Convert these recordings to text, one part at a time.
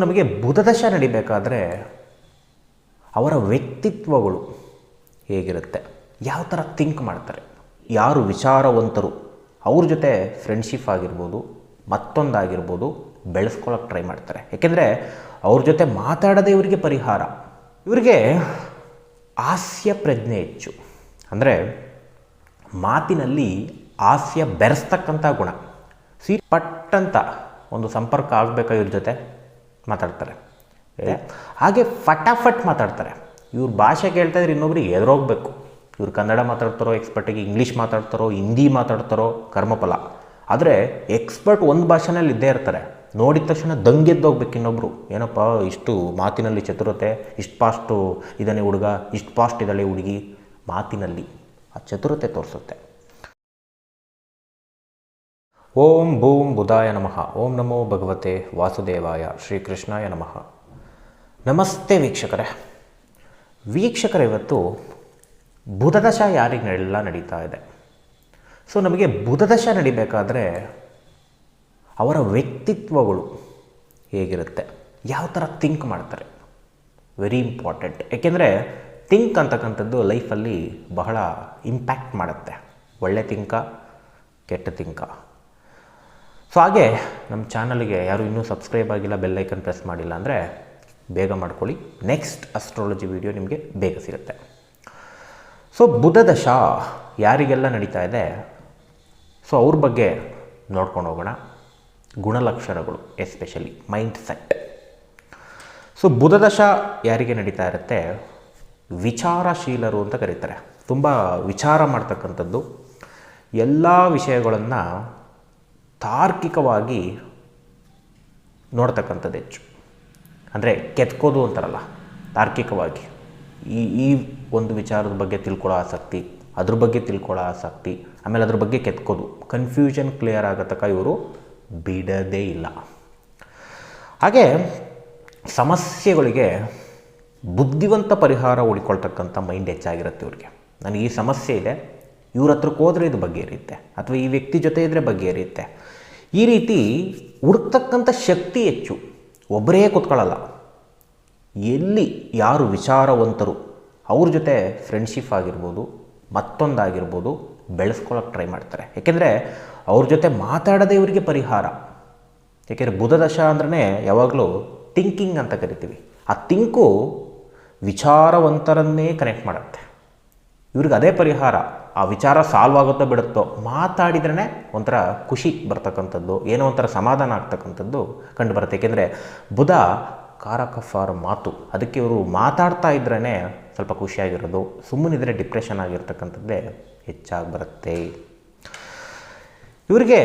ನಮಗೆ ಬುಧದಶ ನಡಿಬೇಕಾದ್ರೆ ಅವರ ವ್ಯಕ್ತಿತ್ವಗಳು ಹೇಗಿರುತ್ತೆ? ಯಾವ ಥರ ಥಿಂಕ್ ಮಾಡ್ತಾರೆ? ಯಾರು ವಿಚಾರವಂತರು? ಅವ್ರ ಜೊತೆ ಫ್ರೆಂಡ್ಶಿಪ್ ಆಗಿರ್ಬೋದು, ಮತ್ತೊಂದಾಗಿರ್ಬೋದು ಬೆಳೆಸ್ಕೊಳ್ಳೋಕೆ ಟ್ರೈ ಮಾಡ್ತಾರೆ. ಯಾಕೆಂದರೆ ಅವ್ರ ಜೊತೆ ಮಾತಾಡದೆ ಇವರಿಗೆ ಪರಿಹಾರ. ಇವರಿಗೆ ಹಾಸ್ಯ ಪ್ರಜ್ಞೆ ಹೆಚ್ಚು. ಅಂದರೆ ಮಾತಿನಲ್ಲಿ ಹಾಸ್ಯ ಬೆರೆಸ್ತಕ್ಕಂಥ ಗುಣ. ಸಿ ಪಟ್ಟಂತ ಒಂದು ಸಂಪರ್ಕ ಆಗಬೇಕಾ ಇವ್ರ ಜೊತೆ? ಮಾತಾಡ್ತಾರೆ. ಹಾಗೆ ಫಟಾಫಟ್ ಮಾತಾಡ್ತಾರೆ. ಇವ್ರ ಭಾಷೆ ಕೇಳ್ತಾ ಇದ್ರೆ ಇನ್ನೊಬ್ರಿಗೆ ಎದುರೋಗ್ಬೇಕು ಇವ್ರು ಕನ್ನಡ ಮಾತಾಡ್ತಾರೋ ಎಕ್ಸ್ಪರ್ಟಿಗೆ ಇಂಗ್ಲೀಷ್ ಮಾತಾಡ್ತಾರೋ, ಹಿಂದಿ ಮಾತಾಡ್ತಾರೋ, ಕರ್ಮಫಲ. ಆದರೆ ಎಕ್ಸ್ಪರ್ಟ್ ಒಂದು ಭಾಷೆನಲ್ಲಿ ಇದ್ದೇ ಇರ್ತಾರೆ. ನೋಡಿದ ತಕ್ಷಣ ದಂಗೆದ್ದೋಗ್ಬೇಕು ಇನ್ನೊಬ್ರು. ಏನಪ್ಪ, ಇಷ್ಟು ಮಾತಿನಲ್ಲಿ ಚತುರತೆ, ಇಷ್ಟು ಫಾಸ್ಟು ಇದ್ದಾನೆ ಹುಡುಗ, ಇಷ್ಟು ಫಾಸ್ಟ್ ಇದ್ದಾಳೆ ಹುಡುಗಿ. ಮಾತಿನಲ್ಲಿ ಆ ಚತುರತೆ ತೋರಿಸುತ್ತೆ. ಓಂ ಭೂಂ ಬುಧಾಯ ನಮಃ. ಓಂ ನಮೋ ಭಗವತೆ ವಾಸುದೇವಾಯ ಶ್ರೀಕೃಷ್ಣಾಯ ನಮಃ. ನಮಸ್ತೆ ವೀಕ್ಷಕರೇ. ವೀಕ್ಷಕರ, ಇವತ್ತು ಬುಧದಶ ಯಾರಿಗೆ ನಡೆಯಲ್ಲ ನಡೀತಾ ಇದೆ? ಸೊ, ನಮಗೆ ಬುಧದಶ ನಡಿಬೇಕಾದ್ರೆ ಅವರ ವ್ಯಕ್ತಿತ್ವಗಳು ಹೇಗಿರುತ್ತೆ? ಯಾವ ಥರ ಥಿಂಕ್ ಮಾಡ್ತಾರೆ? ವೆರಿ ಇಂಪಾರ್ಟೆಂಟ್ ಏಕೆಂದರೆ ಥಿಂಕ್ ಅಂತಕ್ಕಂಥದ್ದು ಲೈಫಲ್ಲಿ ಬಹಳ ಇಂಪ್ಯಾಕ್ಟ್ ಮಾಡುತ್ತೆ. ಒಳ್ಳೆ ತಿಂಕ ಕೆಟ್ಟ ತಿಂಕ ಸೊ ಹಾಗೆ ನಮ್ಮ ಚಾನಲ್ಗೆ ಯಾರು ಇನ್ನೂ ಸಬ್ಸ್ಕ್ರೈಬ್ ಆಗಿಲ್ಲ ಬೆಲ್ಲೈಕನ್ ಪ್ರೆಸ್ ಮಾಡಿಲ್ಲ ಅಂದರೆ ಬೇಗ ಮಾಡ್ಕೊಳ್ಳಿ. ನೆಕ್ಸ್ಟ್ ಅಸ್ಟ್ರಾಲಜಿ ವಿಡಿಯೋ ನಿಮಗೆ ಬೇಗ ಸಿಗುತ್ತೆ. ಸೊ ಬುಧ ದಶ ಯಾರಿಗೆಲ್ಲ ನಡೀತಾ ಇದೆ? ಸೊ ಅವ್ರ ಬಗ್ಗೆ ನೋಡ್ಕೊಂಡು ಹೋಗೋಣ. ಗುಣಲಕ್ಷಣಗಳು ಎಸ್ಪೆಷಲಿ ಮೈಂಡ್ ಸೆಟ್ ಸೊ ಬುಧದಶ ಯಾರಿಗೆ ನಡೀತಾ ಇರುತ್ತೆ? ವಿಚಾರಶೀಲರು ಅಂತ ಕರೀತಾರೆ. ತುಂಬ ವಿಚಾರ ಮಾಡ್ತಕ್ಕಂಥದ್ದು. ಎಲ್ಲ ವಿಷಯಗಳನ್ನು ತಾರ್ಕಿಕವಾಗಿ ನೋಡ್ತಕ್ಕಂಥದ್ದು ಹೆಚ್ಚು. ಅಂದರೆ ಕೆತ್ಕೋದು ಅಂತಾರಲ್ಲ, ತಾರ್ಕಿಕವಾಗಿ. ಈ ಈ ಒಂದು ವಿಚಾರದ ಬಗ್ಗೆ ತಿಳ್ಕೊಳ್ಳೋ ಆಸಕ್ತಿ, ಅದ್ರ ಬಗ್ಗೆ ತಿಳ್ಕೊಳ್ಳೋ ಆಸಕ್ತಿ, ಆಮೇಲೆ ಅದ್ರ ಬಗ್ಗೆ ಕೆತ್ಕೋದು. ಕನ್ಫ್ಯೂಷನ್ ಕ್ಲಿಯರ್ ಆಗೋ ತನಕ ಇವರು ಬಿಡದೇ ಇಲ್ಲ. ಹಾಗೆ ಸಮಸ್ಯೆಗಳಿಗೆ ಬುದ್ಧಿವಂತ ಪರಿಹಾರ ಉಳ್ಕೊಳ್ತಕ್ಕಂಥ ಮೈಂಡ್ ಹೆಚ್ಚಾಗಿರುತ್ತೆ ಇವ್ರಿಗೆ. ನನಗೆ ಈ ಸಮಸ್ಯೆ ಇದೆ, ಇವ್ರ ಹತ್ರಕ್ಕೆ ಹೋದರೆ ಇದು ಬಗೆಹರಿಯುತ್ತೆ, ಅಥವಾ ಈ ವ್ಯಕ್ತಿ ಜೊತೆ ಇದ್ದರೆ ಬಗೆಹರಿಯುತ್ತೆ. ಈ ರೀತಿ ಹುಡುಕ್ತಕ್ಕಂಥ ಶಕ್ತಿ ಹೆಚ್ಚು. ಒಬ್ಬರೇ ಕೂತ್ಕೊಳ್ಳಲ್ಲ ಎಲ್ಲಿ ಯಾರು ವಿಚಾರವಂತರು, ಅವ್ರ ಜೊತೆ ಫ್ರೆಂಡ್ಶಿಪ್ ಆಗಿರ್ಬೋದು, ಮತ್ತೊಂದಾಗಿರ್ಬೋದು ಬೆಳೆಸ್ಕೊಳ್ಳೋಕೆ ಟ್ರೈ ಮಾಡ್ತಾರೆ. ಏಕೆಂದರೆ ಅವ್ರ ಜೊತೆ ಮಾತಾಡೋದೇ ಇವರಿಗೆ ಪರಿಹಾರ. ಏಕೆಂದರೆ ಬುಧದಶ ಅಂದ್ರೆ ಯಾವಾಗಲೂ ಥಿಂಕಿಂಗ್ ಅಂತ ಕರಿತೀವಿ. ಆ ಥಿಂಕು ವಿಚಾರವಂತರನ್ನೇ ಕನೆಕ್ಟ್ ಮಾಡುತ್ತೆ. ಇವ್ರಿಗೆ ಅದೇ ಪರಿಹಾರ. ಆ ವಿಚಾರ ಸಾಲ್ವ್ ಆಗುತ್ತೋ ಬಿಡುತ್ತೋ ಮಾತಾಡಿದ್ರೇ ಒಂಥರ ಖುಷಿ ಬರ್ತಕ್ಕಂಥದ್ದು, ಏನೋ ಒಂಥರ ಸಮಾಧಾನ ಆಗ್ತಕ್ಕಂಥದ್ದು ಕಂಡು ಬರುತ್ತೆ ಏಕೆಂದರೆ ಬುಧ ಕಾರಕ ಫಾರ್ ಮಾತು, ಅದಕ್ಕೆ ಇವರು ಮಾತಾಡ್ತಾ ಇದ್ರೇ ಸ್ವಲ್ಪ ಖುಷಿಯಾಗಿರೋದು, ಸುಮ್ಮನಿದ್ರೆ ಡಿಪ್ರೆಷನ್ ಆಗಿರ್ತಕ್ಕಂಥದ್ದೇ ಹೆಚ್ಚಾಗಿ ಬರುತ್ತೆ ಇವರಿಗೆ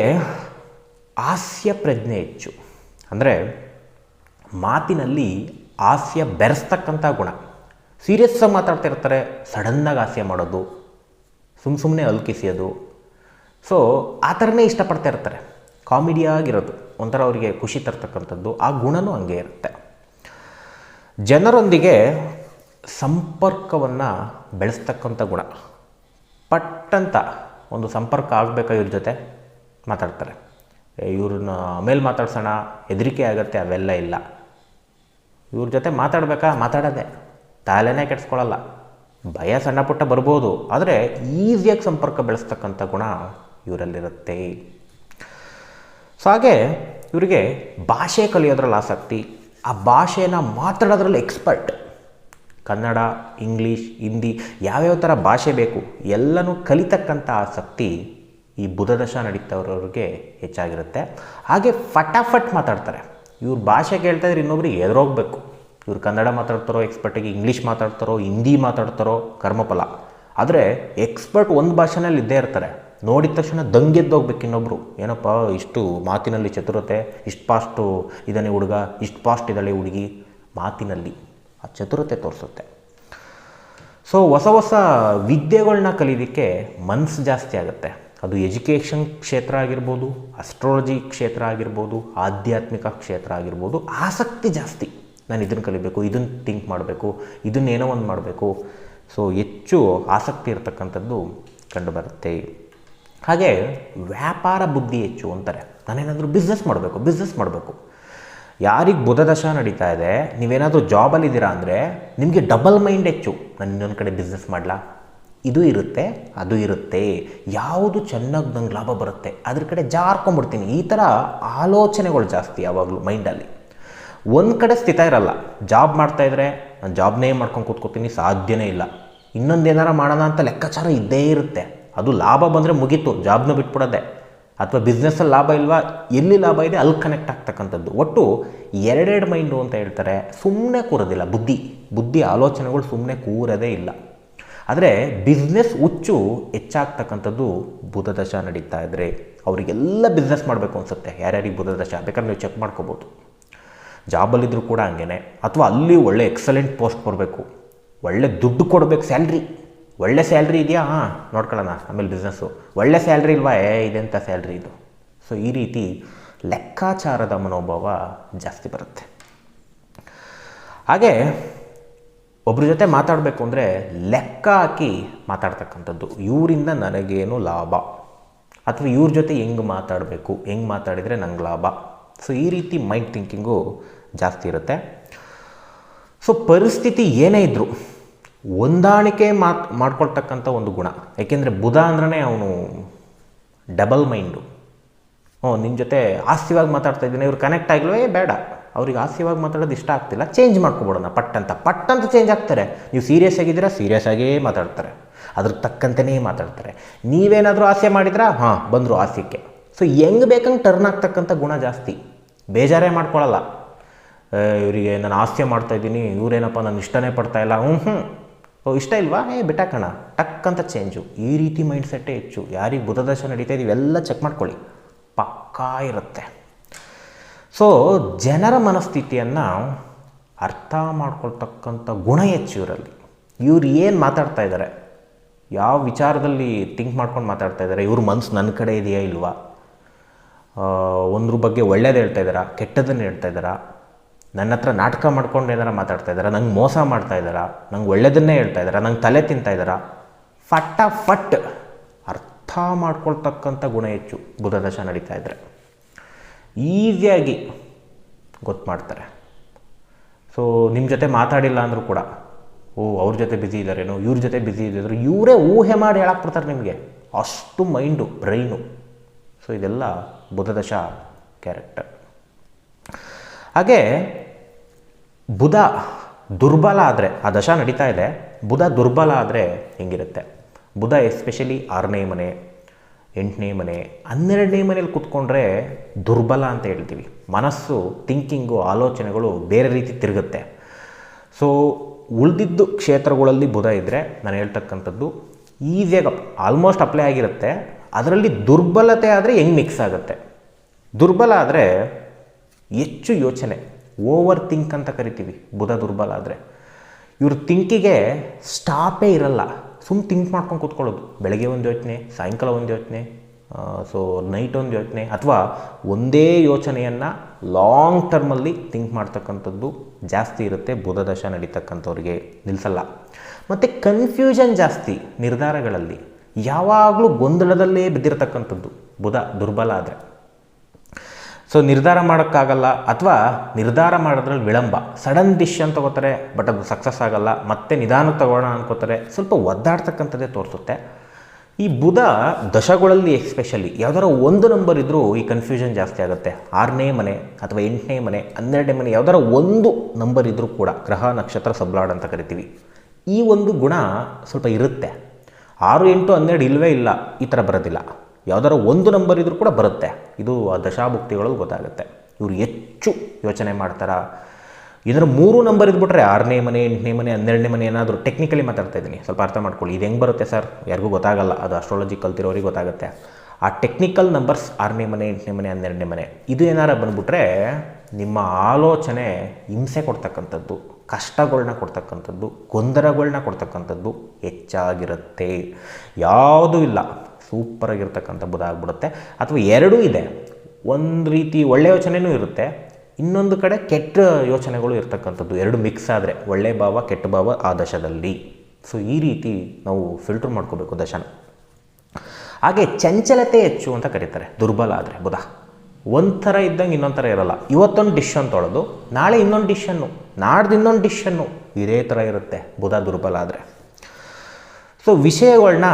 ಹಾಸ್ಯ ಪ್ರಜ್ಞೆ ಹೆಚ್ಚು. ಅಂದರೆ ಮಾತಿನಲ್ಲಿ ಹಾಸ್ಯ ಬೆರೆಸ್ತಕ್ಕಂಥ ಗುಣ. ಸೀರಿಯಸ್ಸಾಗಿ ಮಾತಾಡ್ತಿರ್ತಾರೆ ಸಡನ್ನಾಗಿ ಹಾಸ್ಯ ಮಾಡೋದು ಸುಮ್ಮ ಸುಮ್ಮನೆ ಅಲ್ಕಿಸಿಯೋದು. ಸೊ ಆ ಥರನೇ ಇಷ್ಟಪಡ್ತಾ ಇರ್ತಾರೆ. ಕಾಮಿಡಿಯಾಗಿರೋದು ಒಂಥರ ಅವರಿಗೆ ಖುಷಿ ತರ್ತಕ್ಕಂಥದ್ದು, ಆ ಗುಣನೂ ಹಂಗೆ ಇರುತ್ತೆ. ಜನರೊಂದಿಗೆ ಸಂಪರ್ಕವನ್ನು ಬೆಳೆಸ್ತಕ್ಕಂಥ ಗುಣ. ಪಟ್ಟಂತ ಒಂದು ಸಂಪರ್ಕ ಆಗಬೇಕಾ ಇವ್ರ ಜೊತೆ? ಮಾತಾಡ್ತಾರೆ. ಇವ್ರನ್ನ ಆಮೇಲೆ ಮಾತಾಡ್ಸೋಣ, ಹೆದರಿಕೆ ಆಗುತ್ತೆ, ಅವೆಲ್ಲ ಇಲ್ಲ. ಇವ್ರ ಜೊತೆ ಮಾತಾಡಬೇಕಾ? ಮಾತಾಡೋದೆ. ತಾಲೆನೇ ಕೆಡ್ಸ್ಕೊಳ್ಳಲ್ಲ ಭಯ ಸಣ್ಣ ಪುಟ್ಟ ಬರ್ಬೋದು, ಆದರೆ ಈಸಿಯಾಗಿ ಸಂಪರ್ಕ ಬೆಳೆಸ್ತಕ್ಕಂಥ ಗುಣ ಇವರಲ್ಲಿರುತ್ತೆ. ಸೊ ಹಾಗೆ ಇವರಿಗೆ ಭಾಷೆ ಕಲಿಯೋದ್ರಲ್ಲಿ ಆಸಕ್ತಿ, ಆ ಭಾಷೆನ ಮಾತಾಡೋದ್ರಲ್ಲಿ ಎಕ್ಸ್ಪರ್ಟ್ ಕನ್ನಡ, ಇಂಗ್ಲೀಷ್, ಹಿಂದಿ, ಯಾವ್ಯಾವ ಥರ ಭಾಷೆ ಬೇಕು, ಎಲ್ಲನೂ ಕಲಿತಕ್ಕಂಥ ಆಸಕ್ತಿ ಈ ಬುಧದಶ ನಡೀತವ್ರವ್ರಿಗೆ ಹೆಚ್ಚಾಗಿರುತ್ತೆ. ಹಾಗೆ ಫಟಾಫಟ್ ಮಾತಾಡ್ತಾರೆ. ಇವ್ರ ಭಾಷೆ ಕೇಳ್ತಾ ಇದ್ರೆ ಇನ್ನೊಬ್ರಿಗೆ ಎದುರೋಗ್ಬೇಕು ಇವ್ರು ಕನ್ನಡ ಮಾತಾಡ್ತಾರೋ ಎಕ್ಸ್ಪರ್ಟಿಗೆ ಇಂಗ್ಲೀಷ್ ಮಾತಾಡ್ತಾರೋ, ಹಿಂದಿ ಮಾತಾಡ್ತಾರೋ, ಕರ್ಮಫಲ. ಆದರೆ ಎಕ್ಸ್ಪರ್ಟ್ ಒಂದು ಭಾಷೆನಲ್ಲಿ ಇದ್ದೇ ಇರ್ತಾರೆ. ನೋಡಿದ ತಕ್ಷಣ ದಂಗೆದ್ದೋಗ್ಬೇಕು ಇನ್ನೊಬ್ರು. ಏನಪ್ಪ, ಇಷ್ಟು ಮಾತಿನಲ್ಲಿ ಚತುರತೆ, ಇಷ್ಟು ಪಾಸ್ಟು ಇದ್ದಾನೆ ಹುಡುಗ, ಇಷ್ಟು ಪಾಸ್ಟ್ ಇದ್ದಾಳೆ ಹುಡುಗಿ. ಮಾತಿನಲ್ಲಿ ಆ ಚತುರತೆ ತೋರಿಸುತ್ತೆ. ಸೊ ಹೊಸ ಹೊಸ ವಿದ್ಯೆಗಳನ್ನ ಕಲಿಯೋದಕ್ಕೆ ಮನಸ್ಸು ಜಾಸ್ತಿ ಆಗುತ್ತೆ. ಅದು ಎಜುಕೇಷನ್ ಕ್ಷೇತ್ರ ಆಗಿರ್ಬೋದು ಅಸ್ಟ್ರಾಲಜಿ ಕ್ಷೇತ್ರ ಆಗಿರ್ಬೋದು, ಆಧ್ಯಾತ್ಮಿಕ ಕ್ಷೇತ್ರ ಆಗಿರ್ಬೋದು, ಆಸಕ್ತಿ ಜಾಸ್ತಿ. ನಾನು ಇದನ್ನು ಕಲಿಬೇಕು, ಇದನ್ನು ಥಿಂಕ್ ಮಾಡಬೇಕು, ಇದನ್ನೇನೋ ಒಂದು ಮಾಡಬೇಕು. ಸೊ ಹೆಚ್ಚು ಆಸಕ್ತಿ ಇರತಕ್ಕಂಥದ್ದು ಕಂಡುಬರುತ್ತೆ. ಹಾಗೆ ವ್ಯಾಪಾರ ಬುದ್ಧಿ ಹೆಚ್ಚು ಅಂತಾರೆ. ನಾನೇನಾದರೂ ಬಿಸ್ನೆಸ್ ಮಾಡಬೇಕು ಬಿಸ್ನೆಸ್ ಮಾಡಬೇಕು. ಯಾರಿಗೆ ಬುಧ ದಶ ನಡೀತಾ ಇದೆ, ನೀವೇನಾದರೂ ಜಾಬಲ್ಲಿದ್ದೀರಾ ಅಂದರೆ ನಿಮಗೆ ಡಬಲ್ ಮೈಂಡ್ ಹೆಚ್ಚು. ನಾನು ಇನ್ನೊಂದು ಕಡೆ ಬಿಸ್ನೆಸ್ ಮಾಡಲಾ? ಇದು ಇರುತ್ತೆ, ಅದು ಇರುತ್ತೆ. ಯಾವುದು ಚೆನ್ನಾಗಿ ನಂಗೆ ಲಾಭ ಬರುತ್ತೆ, ಅದ್ರ ಕಡೆ ಜಾರ್ಕೊಂಬಿಡ್ತೀನಿ ಈ ಥರ ಆಲೋಚನೆಗಳು ಜಾಸ್ತಿ ಯಾವಾಗಲೂ ಮೈಂಡಲ್ಲಿ ಒಂದು ಕಡೆ ಸ್ಥಿತ ಇರಲ್ಲ. ಜಾಬ್ ಮಾಡ್ತಾಯಿದ್ರೆ ನಾನು ಜಾಬ್ನೇ ಮಾಡ್ಕೊಂಡು ಕೂತ್ಕೋತೀನಿ, ಸಾಧ್ಯನೇ ಇಲ್ಲ. ಇನ್ನೊಂದೇನಾರ ಮಾಡೋಣ ಅಂತ ಲೆಕ್ಕಾಚಾರ ಇದ್ದೇ ಇರುತ್ತೆ. ಅದು ಲಾಭ ಬಂದರೆ ಮುಗೀತು, ಜಾಬ್ನ ಬಿಟ್ಬಿಡೋದೆ. ಅಥವಾ ಬಿಸ್ನೆಸ್ಸಲ್ಲಿ ಲಾಭ ಇಲ್ವಾ? ಎಲ್ಲಿ ಲಾಭ ಇದೆ? ಅಲ್ಲಿ ಕನೆಕ್ಟ್ ಆಗ್ತಕ್ಕಂಥದ್ದು. ಒಟ್ಟು ಎರಡೆರಡು ಮೈಂಡು ಅಂತ ಹೇಳ್ತಾರೆ ಸುಮ್ಮನೆ ಕೂರೋದಿಲ್ಲ. ಬುದ್ಧಿ ಬುದ್ಧಿ ಆಲೋಚನೆಗಳು ಸುಮ್ಮನೆ ಕೂರೋದೇ ಇಲ್ಲ. ಆದರೆ ಬಿಸ್ನೆಸ್ ಹುಚ್ಚು ಹೆಚ್ಚಾಗ್ತಕ್ಕಂಥದ್ದು ಬುಧ ದಶ ನಡೀತಾ ಇದ್ದರೆ ಅವರಿಗೆಲ್ಲ ಬಿಸ್ನೆಸ್ ಮಾಡಬೇಕು ಅನಿಸುತ್ತೆ. ಯಾರ್ಯಾರಿಗೆ ಬುಧ ದಶ ಬೇಕಾದ್ರೆ ನೀವು ಚೆಕ್ ಮಾಡ್ಕೋಬೋದು. ಜಾಬಲ್ಲಿದ್ದರೂ ಕೂಡ ಹಂಗೇನೆ. ಅಥವಾ ಅಲ್ಲಿ ಒಳ್ಳೆ ಎಕ್ಸಲೆಂಟ್ ಪೋಸ್ಟ್ ಬರಬೇಕು. ಒಳ್ಳೆ ದುಡ್ಡು ಕೊಡಬೇಕು ಸ್ಯಾಲ್ರಿ ಒಳ್ಳೆ ಸ್ಯಾಲ್ರಿ ಇದೆಯಾ? ಹಾಂ, ನೋಡ್ಕೊಳ್ಳೋಣ ಆಮೇಲೆ ಬಿಸ್ನೆಸ್ಸು ಒಳ್ಳೆ ಸ್ಯಾಲ್ರಿ ಇಲ್ವಾ? ಏ ಇದೆಂಥ ಸ್ಯಾಲ್ರಿ ಇದು? ಸೊ ಈ ರೀತಿ ಲೆಕ್ಕಾಚಾರದ ಮನೋಭಾವ ಜಾಸ್ತಿ ಬರುತ್ತೆ. ಹಾಗೆ ಒಬ್ರ ಜೊತೆ ಮಾತಾಡಬೇಕು ಅಂದರೆ ಲೆಕ್ಕ ಹಾಕಿ ಮಾತಾಡ್ತಕ್ಕಂಥದ್ದು. ಇವರಿಂದ ನನಗೇನು ಲಾಭ? ಅಥವಾ ಇವ್ರ ಜೊತೆ ಹೆಂಗೆ ಮಾತಾಡಬೇಕು? ಹೆಂಗೆ ಮಾತಾಡಿದರೆ ನಂಗೆ ಲಾಭ? ಸೊ ಈ ರೀತಿ ಮೈಂಡ್ ಥಿಂಕಿಂಗು ಜಾಸ್ತಿ ಇರುತ್ತೆ. ಸೊ ಪರಿಸ್ಥಿತಿ ಏನೇ ಇದ್ದರೂ ಹೊಂದಾಣಿಕೆ ಮಾತ್, ಮಾಡ್ಕೊಳ್ತಕ್ಕಂಥ ಒಂದು ಗುಣ. ಏಕೆಂದರೆ ಬುಧ ಅಂದ್ರೆ ಅವನು ಡಬಲ್ ಮೈಂಡು ಹ್ಞೂ ನಿಮ್ಮ ಜೊತೆ ಹಾಸ್ಯವಾಗಿ ಮಾತಾಡ್ತಾ ಇದ್ದೀನಿ, ಇವ್ರು ಕನೆಕ್ಟ್ ಆಗಿಲ್ವೇ? ಬೇಡ. ಅವ್ರಿಗೆ ಹಾಸ್ಯವಾಗಿ ಮಾತಾಡೋದು ಇಷ್ಟ ಆಗ್ತಿಲ್ಲ. ಚೇಂಜ್ ಮಾಡ್ಕೊಬಿಡೋಣ. ಪಟ್ ಅಂತ ಪಟ್ ಅಂತ ಚೇಂಜ್ ಆಗ್ತಾರೆ. ನೀವು ಸೀರಿಯಸ್ ಆಗಿದ್ದೀರಾ? ಸೀರಿಯಸ್ ಆಗೇ ಮಾತಾಡ್ತಾರೆ. ಅದ್ರ ತಕ್ಕಂತೆಯೇ ಮಾತಾಡ್ತಾರೆ. ನೀವೇನಾದರೂ ಆಸೆ ಮಾಡಿದ್ರಾ? ಹಾಂ, ಬಂದರು ಹಾಸ್ಯಕ್ಕೆ. ಸೊ ಹೆಂಗೆ ಬೇಕಂಗೆ ಟರ್ನ್ ಆಗ್ತಕ್ಕಂಥ ಗುಣ ಜಾಸ್ತಿ. ಬೇಜಾರೇ ಮಾಡ್ಕೊಳ್ಳಲ್ಲ ಇವರಿಗೆ ನಾನು ಆಸ್ತಿ ಮಾಡ್ತಾ ಇದ್ದೀನಿ, ಇವರೇನಪ್ಪ ನಾನು ಇಷ್ಟನೇ ಪಡ್ತಾ ಇಲ್ಲ. ಹ್ಞೂ ಹ್ಞೂ ಓ, ಇಷ್ಟ ಇಲ್ವಾ? ಏ ಬಿಟ್ಟಾಕಣ ಟಕ್ ಅಂತ ಚೇಂಜು ಈ ರೀತಿ ಮೈಂಡ್ ಸೆಟ್ಟೇ ಹೆಚ್ಚು. ಯಾರಿಗೆ ಬುಧದಶ ನಡೀತಾ ಇದೆ ಎಲ್ಲ ಚೆಕ್ ಮಾಡ್ಕೊಳ್ಳಿ. ಪಕ್ಕಾ ಇರುತ್ತೆ. ಸೊ ಜನರ ಮನಸ್ಥಿತಿಯನ್ನು ಅರ್ಥ ಮಾಡ್ಕೊಳ್ತಕ್ಕಂಥ ಗುಣ ಹೆಚ್ಚು ಇವರಲ್ಲಿ. ಇವ್ರು ಏನು ಮಾತಾಡ್ತಾ ಇದ್ದಾರೆ ಯಾವ ವಿಚಾರದಲ್ಲಿ ಥಿಂಕ್ ಮಾಡ್ಕೊಂಡು ಮಾತಾಡ್ತಾ ಇದ್ದಾರೆ ಇವ್ರ ಮನಸ್ಸು ನನ್ನ ಕಡೆ ಇದೆಯಾ ಇಲ್ವಾ? ಒಂದ್ರ ಬಗ್ಗೆ ಒಳ್ಳೇದು ಹೇಳ್ತಾ ಇದ್ದಾರಾ ಕೆಟ್ಟದನ್ನು ಹೇಳ್ತಾ ಇದ್ದಾರಾ ನನ್ನ ಹತ್ರ ನಾಟಕ ಮಾಡ್ಕೊಂಡು ಏನಾರ ಮಾತಾಡ್ತಾ ಇದ್ದಾರಾ? ನಂಗೆ ಮೋಸ ಮಾಡ್ತಾ ಇದ್ದಾರಾ? ನಂಗೆ ಒಳ್ಳೆಯದನ್ನೇ ಹೇಳ್ತಾ ಇದ್ದಾರಾ? ನಂಗೆ ತಲೆ ತಿಂತಾ ಇದ್ದಾರಾ? ಫಟ್ಟ ಫಟ್ ಅರ್ಥ ಮಾಡ್ಕೊಳ್ತಕ್ಕಂಥ ಗುಣ ಹೆಚ್ಚು ಬುಧದಶ ನಡೀತಾ ಇದ್ದರೆ ಈಸಿಯಾಗಿ ಗೊತ್ತು ಮಾಡ್ತಾರೆ. ಸೊ ನಿಮ್ಮ ಜೊತೆ ಮಾತಾಡಿಲ್ಲ ಅಂದರೂ ಕೂಡ, ಓ, ಅವ್ರ ಜೊತೆ ಬ್ಯುಸಿ ಇದ್ದಾರೇನೋ, ಇವ್ರ ಜೊತೆ ಬ್ಯುಸಿ ಇದ್ದಿದ್ರು ಇವರೇ ಊಹೆ ಮಾಡಿ ಹೇಳಾಕ್ಬಿಡ್ತಾರೆ ನಿಮಗೆ. ಅಷ್ಟು ಮೈಂಡು ಬ್ರೈನು ಸೊ ಇದೆಲ್ಲ ಬುಧದಶ ಕ್ಯಾರೆಕ್ಟರ್ ಹಾಗೆ ಬುಧ ದುರ್ಬಲ ಆದರೆ, ಆ ದಶ ನಡೀತಾ ಇದೆ, ಬುಧ ದುರ್ಬಲ ಆದರೆ ಹೆಂಗಿರುತ್ತೆ? ಬುಧ ಎಸ್ಪೆಷಲಿ ಆರನೇ ಮನೆ, ಎಂಟನೇ ಮನೆ, ಹನ್ನೆರಡನೇ ಮನೇಲಿ ಕೂತ್ಕೊಂಡ್ರೆ ದುರ್ಬಲ ಅಂತ ಹೇಳ್ತೀವಿ. ಮನಸ್ಸು ಥಿಂಕಿಂಗು ಆಲೋಚನೆಗಳು ಬೇರೆ ರೀತಿ ತಿರುಗುತ್ತೆ. ಸೊ ಉಳಿದಿದ್ದು ಕ್ಷೇತ್ರಗಳಲ್ಲಿ ಬುಧ ಇದ್ದರೆ ನಾನು ಹೇಳ್ತಕ್ಕಂಥದ್ದು ಈಸಿಯಾಗಿ ಆಲ್ಮೋಸ್ಟ್ ಅಪ್ಲೈ ಆಗಿರುತ್ತೆ. ಅದರಲ್ಲಿ ದುರ್ಬಲತೆ ಆದರೆ ಹೆಂಗೆ ಮಿಕ್ಸ್ ಆಗುತ್ತೆ? ದುರ್ಬಲ ಆದರೆ ಹೆಚ್ಚು ಯೋಚನೆ. ಓವರ್ ಥಿಂಕ್ ಅಂತ ಕರಿತೀವಿ ಬುಧ ದುರ್ಬಲ ಆದರೆ. ಇವ್ರ ಥಿಂಕಿಗೆ ಸ್ಟಾಪೇ ಇರಲ್ಲ. ಸುಮ್ಮ ಥಿಂಕ್ ಮಾಡ್ಕೊಂಡು ಕೂತ್ಕೊಳ್ಳೋದು. ಬೆಳಗ್ಗೆ ಒಂದು ಯೋಚನೆ, ಸಾಯಂಕಾಲ ಒಂದು ಯೋಚನೆ ಸೊ ನೈಟ್ ಒಂದು ಯೋಚನೆ, ಅಥವಾ ಒಂದೇ ಯೋಚನೆಯನ್ನು ಲಾಂಗ್ ಟರ್ಮಲ್ಲಿ ಥಿಂಕ್ ಮಾಡ್ತಕ್ಕಂಥದ್ದು ಜಾಸ್ತಿ ಇರುತ್ತೆ, ಬುಧ ದಶ ನಡೀತಕ್ಕಂಥವ್ರಿಗೆ. ನಿಲ್ಲಿಸಲ್ಲ ಮತ್ತು ಕನ್ಫ್ಯೂಷನ್ ಜಾಸ್ತಿ ನಿರ್ಧಾರಗಳಲ್ಲಿ. ಯಾವಾಗಲೂ ಗೊಂದಲದಲ್ಲೇ ಬಿದ್ದಿರತಕ್ಕಂಥದ್ದು ಬುಧ ದುರ್ಬಲ ಆದರೆ. ಸೊ ನಿರ್ಧಾರ ಮಾಡೋಕ್ಕಾಗಲ್ಲ ಅಥವಾ ನಿರ್ಧಾರ ಮಾಡೋದ್ರಲ್ಲಿ ವಿಳಂಬ. ಸಡನ್ ಡಿಶನ್ ತೊಗೋತಾರೆ ಬಟ್ ಅದು ಸಕ್ಸಸ್ ಆಗಲ್ಲ, ಮತ್ತೆ ನಿಧಾನಕ್ಕೆ ತಗೋಣ ಅನ್ಕೋತಾರೆ, ಸ್ವಲ್ಪ ಒದ್ದಾಡ್ತಕ್ಕಂಥದ್ದೇ ತೋರಿಸುತ್ತೆ. ಈ ಬುಧ ದಶಗಳಲ್ಲಿ ಎಸ್ಪೆಷಲಿ ಯಾವ್ದಾರ ಒಂದು ನಂಬರ್ ಇದ್ದರೂ ಈ ಕನ್ಫ್ಯೂಷನ್ ಜಾಸ್ತಿ ಆಗುತ್ತೆ. ಆರನೇ ಮನೆ ಅಥವಾ ಎಂಟನೇ ಮನೆ, ಹನ್ನೆರಡನೇ ಮನೆ ಯಾವ್ದಾರ ಒಂದು ನಂಬರ್ ಇದ್ದರೂ ಕೂಡ, ಗ್ರಹ, ನಕ್ಷತ್ರ, ಸಬ್ಲಾಡ್ ಅಂತ ಕರಿತೀವಿ. ಈ ಒಂದು ಗುಣ ಸ್ವಲ್ಪ ಇರುತ್ತೆ. ಆರು, ಎಂಟು, ಹನ್ನೆರಡು ಇಲ್ಲವೇ ಇಲ್ಲ, ಈ ಥರ ಬರೋದಿಲ್ಲ. ಯಾವ್ದಾರ ಒಂದು ನಂಬರ್ ಇದ್ರೂ ಕೂಡ ಬರುತ್ತೆ. ಇದು ಆ ದಶಾಭುಕ್ತಿಗಳಲ್ಲಿ ಗೊತ್ತಾಗುತ್ತೆ. ಇವರು ಹೆಚ್ಚು ಯೋಚನೆ ಮಾಡ್ತಾರ? ಇದರ ಮೂರು ನಂಬರ್ ಇದ್ಬಿಟ್ರೆ ಆರನೇ ಮನೆ, ಎಂಟನೇ ಮನೆ, ಹನ್ನೆರಡನೇ ಮನೆ ಏನಾದರೂ ಟೆಕ್ನಿಕಲಿ ಮಾತಾಡ್ತಾ ಇದ್ದೀನಿ ಸ್ವಲ್ಪ ಅರ್ಥ ಮಾಡ್ಕೊಳ್ಳಿ. ಇದು ಹೆಂಗೆ ಬರುತ್ತೆ ಸರ್? ಯಾರಿಗೂ ಗೊತ್ತಾಗಲ್ಲ. ಅದು ಅಸ್ಟ್ರಾಲಜಿ ಕಲ್ತಿರೋರಿಗೆ ಗೊತ್ತಾಗುತ್ತೆ. ಆ ಟೆಕ್ನಿಕಲ್ ನಂಬರ್ಸ್ ಆರನೇ ಮನೆ, ಎಂಟನೇ ಮನೆ, ಹನ್ನೆರಡನೇ ಮನೆ, ಇದು ಏನಾರ ಬಂದುಬಿಟ್ರೆ ನಿಮ್ಮ ಆಲೋಚನೆ ಹಿಂಸೆ ಕೊಡ್ತಕ್ಕಂಥದ್ದು ಕಷ್ಟಗಳನ್ನ ಕೊಡ್ತಕ್ಕಂಥದ್ದು ಗೊಂದಲಗಳನ್ನ ಕೊಡ್ತಕ್ಕಂಥದ್ದು ಹೆಚ್ಚಾಗಿರುತ್ತೆ. ಯಾವುದೂ ಇಲ್ಲ. ಸೂಪರಾಗಿರ್ತಕ್ಕಂಥ ಬುಧ ಆಗಿಬಿಡುತ್ತೆ. ಅಥವಾ ಎರಡೂ ಇದೆ. ಒಂದು ರೀತಿ ಒಳ್ಳೆಯ ಯೋಚನೆಯೂ ಇರುತ್ತೆ. ಇನ್ನೊಂದು ಕಡೆ ಕೆಟ್ಟ ಯೋಚನೆಗಳು ಇರ್ತಕ್ಕಂಥದ್ದು. ಎರಡು ಮಿಕ್ಸ್ ಆದರೆ ಒಳ್ಳೆಯ ಭಾವ, ಕೆಟ್ಟ ಭಾವ ಆ ದಶದಲ್ಲಿ. ಸೊ ಈ ರೀತಿ ನಾವು ಫಿಲ್ಟರ್ ಮಾಡ್ಕೋಬೇಕು ದಶನ. ಹಾಗೆ ಚಂಚಲತೆ ಹೆಚ್ಚು ಅಂತ ಕರೀತಾರೆ. ದುರ್ಬಲ ಆದರೆ ಬುಧ. ಒಂಥರ ಇದ್ದಂಗೆ ಇನ್ನೊಂದು ಥರ ಇರಲ್ಲ. ಇವತ್ತೊಂದು ಡಿಶ್ ಅಂತ ತೊಳೆದು, ನಾಳೆ ಇನ್ನೊಂದು ಡಿಶನ್ನು ನಾಡ್ದು ಇನ್ನೊಂದು ಡಿಶನ್ನು ಇದೇ ಥರ ಇರುತ್ತೆ. ಬುಧ ದುರ್ಬಲ ಆದರೆ. ಸೊ ವಿಷಯಗಳನ್ನ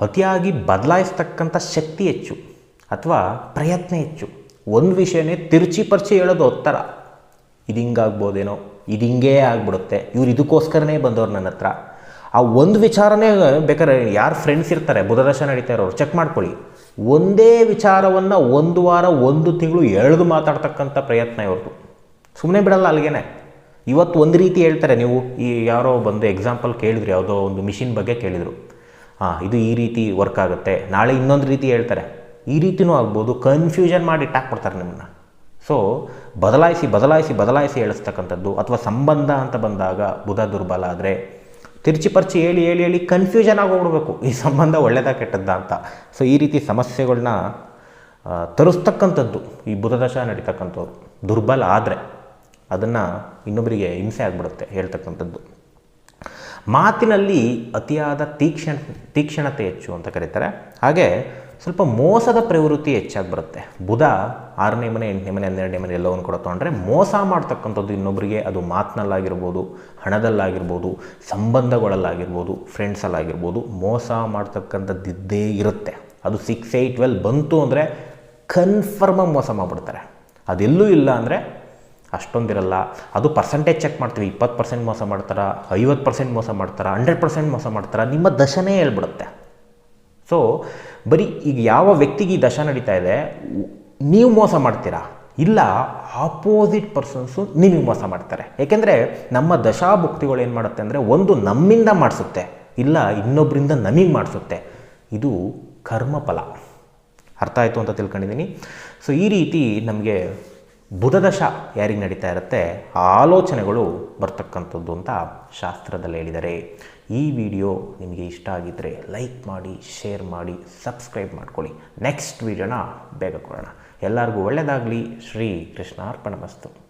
ಅತಿಯಾಗಿ ಬದಲಾಯಿಸ್ತಕ್ಕಂಥ ಶಕ್ತಿ ಹೆಚ್ಚು ಅಥವಾ ಪ್ರಯತ್ನ ಹೆಚ್ಚು. ಒಂದು ವಿಷಯನೇ ತಿರುಚಿ ಪರಿಚಿ ಹೇಳೋದು ಒತ್ತರ. ಇದು ಹಿಂಗಾಗ್ಬೋದೇನೋ ಇದು ಹಿಂಗೇ ಆಗ್ಬಿಡುತ್ತೆ. ಇವ್ರು ಇದಕ್ಕೋಸ್ಕರನೇ ಬಂದವ್ರು ನನ್ನ ಹತ್ರ. ಆ ಒಂದು ವಿಚಾರನೇ ಬೇಕಾದ್ರೆ ಯಾರು ಫ್ರೆಂಡ್ಸ್ ಇರ್ತಾರೆ, ಬುಧದಶ ನಡೀತಾ ಇರೋರು ಚೆಕ್ ಮಾಡ್ಕೊಳ್ಳಿ. ಒಂದೇ ವಿಚಾರವನ್ನು ಒಂದು ವಾರ, ಒಂದು ತಿಂಗಳು ಎಳೆದು ಮಾತಾಡ್ತಕ್ಕಂಥ ಪ್ರಯತ್ನ ಇವ್ರದ್ದು ಸುಮ್ಮನೆ ಬಿಡಲ್ಲ ಅಲ್ಲಿಗೇನೆ ಇವತ್ತು ಒಂದು ರೀತಿ ಹೇಳ್ತಾರೆ ನೀವು. ಈ ಯಾರೋ ಬಂದು ಎಕ್ಸಾಂಪಲ್ ಕೇಳಿದ್ರು, ಯಾವುದೋ ಒಂದು ಮಿಷಿನ್ ಬಗ್ಗೆ ಕೇಳಿದರು. ಹಾಂ, ಇದು ಈ ರೀತಿ ವರ್ಕ್ ಆಗುತ್ತೆ. ನಾಳೆ ಇನ್ನೊಂದು ರೀತಿ ಹೇಳ್ತಾರೆ. ಈ ರೀತಿಯೂ ಆಗ್ಬೋದು. ಕನ್ಫ್ಯೂಷನ್ ಮಾಡಿ ಇಟ್ಟಾಕ್ಬಿಡ್ತಾರೆ ನಿಮ್ಮನ್ನು. ಸೊ ಬದಲಾಯಿಸಿ ಬದಲಾಯಿಸಿ ಬದಲಾಯಿಸಿ ಹೇಳಿಸ್ತಕ್ಕಂಥದ್ದು ಅಥವಾ ಸಂಬಂಧ ಅಂತ ಬಂದಾಗ ಬುಧ ದುರ್ಬಲ ಆದರೆ ತಿರ್ಚಿ ಪರ್ಚಿ ಹೇಳಿ ಹೇಳಿ ಹೇಳಿ ಕನ್ಫ್ಯೂಷನ್ ಆಗೋಗ್ಬಿಡ್ಬೇಕು. ಈ ಸಂಬಂಧ ಒಳ್ಳೆಯದ ಕೆಟ್ಟದ್ದ ಅಂತ. ಸೊ ಈ ರೀತಿ ಸಮಸ್ಯೆಗಳನ್ನ ತರಿಸ್ತಕ್ಕಂಥದ್ದು ಈ ಬುಧದಶ ನಡೀತಕ್ಕಂಥವ್ರು ದುರ್ಬಲ ಆದರೆ ಅದನ್ನು ಇನ್ನೊಬ್ಬರಿಗೆ ಹಿಂಸೆ ಆಗಿಬಿಡುತ್ತೆ ಹೇಳ್ತಕ್ಕಂಥದ್ದು. ಮಾತಿನಲ್ಲಿ ಅತಿಯಾದ ತೀಕ್ಷ್ಣ, ತೀಕ್ಷ್ಣತೆ ಹೆಚ್ಚು ಅಂತ ಕರೀತಾರೆ. ಹಾಗೆ ಸ್ವಲ್ಪ ಮೋಸದ ಪ್ರವೃತ್ತಿ ಹೆಚ್ಚಾಗಿ ಬರುತ್ತೆ. ಬುಧ ಆರನೇ ಮನೆ, ಎಂಟನೇ ಮನೆ, ಹನ್ನೆರಡನೇ ಮನೆ ಎಲ್ಲವನ್ನು ಕೂಡ ತೊಗೊಂಡ್ರೆ ಮೋಸ ಮಾಡ್ತಕ್ಕಂಥದ್ದು ಇನ್ನೊಬ್ಬರಿಗೆ ಅದು ಮಾತಿನಲ್ಲಾಗಿರ್ಬೋದು, ಹಣದಲ್ಲಾಗಿರ್ಬೋದು, ಸಂಬಂಧಗಳಲ್ಲಾಗಿರ್ಬೋದು ಫ್ರೆಂಡ್ಸಲ್ಲಾಗಿರ್ಬೋದು ಮೋಸ ಮಾಡ್ತಕ್ಕಂಥದ್ದಿದ್ದೇ ಇರುತ್ತೆ. ಅದು ಸಿಕ್ಸ್ ಏಯ್ಟ್ ಟ್ವೆಲ್ ಬಂತು ಅಂದರೆ ಕನ್ಫರ್ಮಾಗಿ ಮೋಸ ಮಾಡಿಬಿಡ್ತಾರೆ. ಅದೆಲ್ಲೂ ಇಲ್ಲ ಅಂದರೆ ಅಷ್ಟೊಂದಿರಲ್ಲ. ಅದು ಪರ್ಸೆಂಟೇಜ್ ಚೆಕ್ ಮಾಡ್ತೀವಿ. ಇಪ್ಪತ್ತು ಪರ್ಸೆಂಟ್ ಮೋಸ ಮಾಡ್ತಾರ? ಐವತ್ತು ಪರ್ಸೆಂಟ್ ಮೋಸ ಮಾಡ್ತಾರ? ಹಂಡ್ರೆಡ್ ಪರ್ಸೆಂಟ್ ಮೋಸ ಮಾಡ್ತಾರ? ನಿಮ್ಮ ದಶನೇ ಹೇಳ್ಬಿಡುತ್ತೆ. ಸೊ ಬರೀ ಈಗ ಯಾವ ವ್ಯಕ್ತಿಗೆ ಈ ದಶ ನಡೀತಾ ಇದೆ, ನೀವು ಮೋಸ ಮಾಡ್ತೀರಾ? ಇಲ್ಲ ಆಪೋಸಿಟ್ ಪರ್ಸನ್ಸು ನಿಮಗೆ ಮೋಸ ಮಾಡ್ತಾರೆ. ಏಕೆಂದರೆ ನಮ್ಮ ದಶಾಭುಕ್ತಿಗಳು ಏನು ಮಾಡುತ್ತೆ ಅಂದರೆ ಒಂದು ನಮ್ಮಿಂದ ಮಾಡಿಸುತ್ತೆ. ಇಲ್ಲ ಇನ್ನೊಬ್ಬರಿಂದ ನಮಗೆ ಮಾಡಿಸುತ್ತೆ. ಇದು ಕರ್ಮಫಲ. ಅರ್ಥ ಆಯಿತು ಅಂತ ತಿಳ್ಕೊಂಡಿದ್ದೀನಿ. ಸೊ ಈ ರೀತಿ ನಮಗೆ ಬುಧದಶ ಯಾರಿಗೆ ನಡೀತಾ ಇರುತ್ತೆ? ಆಲೋಚನೆಗಳು ಬರ್ತಕ್ಕಂಥದ್ದು ಅಂತ ಶಾಸ್ತ್ರದಲ್ಲಿ ಹೇಳಿದ್ದಾರೆ. ಈ ವಿಡಿಯೋ ನಿಮಗೆ ಇಷ್ಟ ಆಗಿದ್ದರೆ ಲೈಕ್ ಮಾಡಿ, ಶೇರ್ ಮಾಡಿ, ಸಬ್ಸ್ಕ್ರೈಬ್ ಮಾಡ್ಕೊಳ್ಳಿ. ನೆಕ್ಸ್ಟ್ ವಿಡಿಯೋನ ಬೇಗ ಕೊಡೋಣ. ಎಲ್ಲರಿಗೂ ಒಳ್ಳೆಯದಾಗಲಿ ಶ್ರೀ ಕೃಷ್ಣಾರ್ಪಣ ಮಸ್ತು.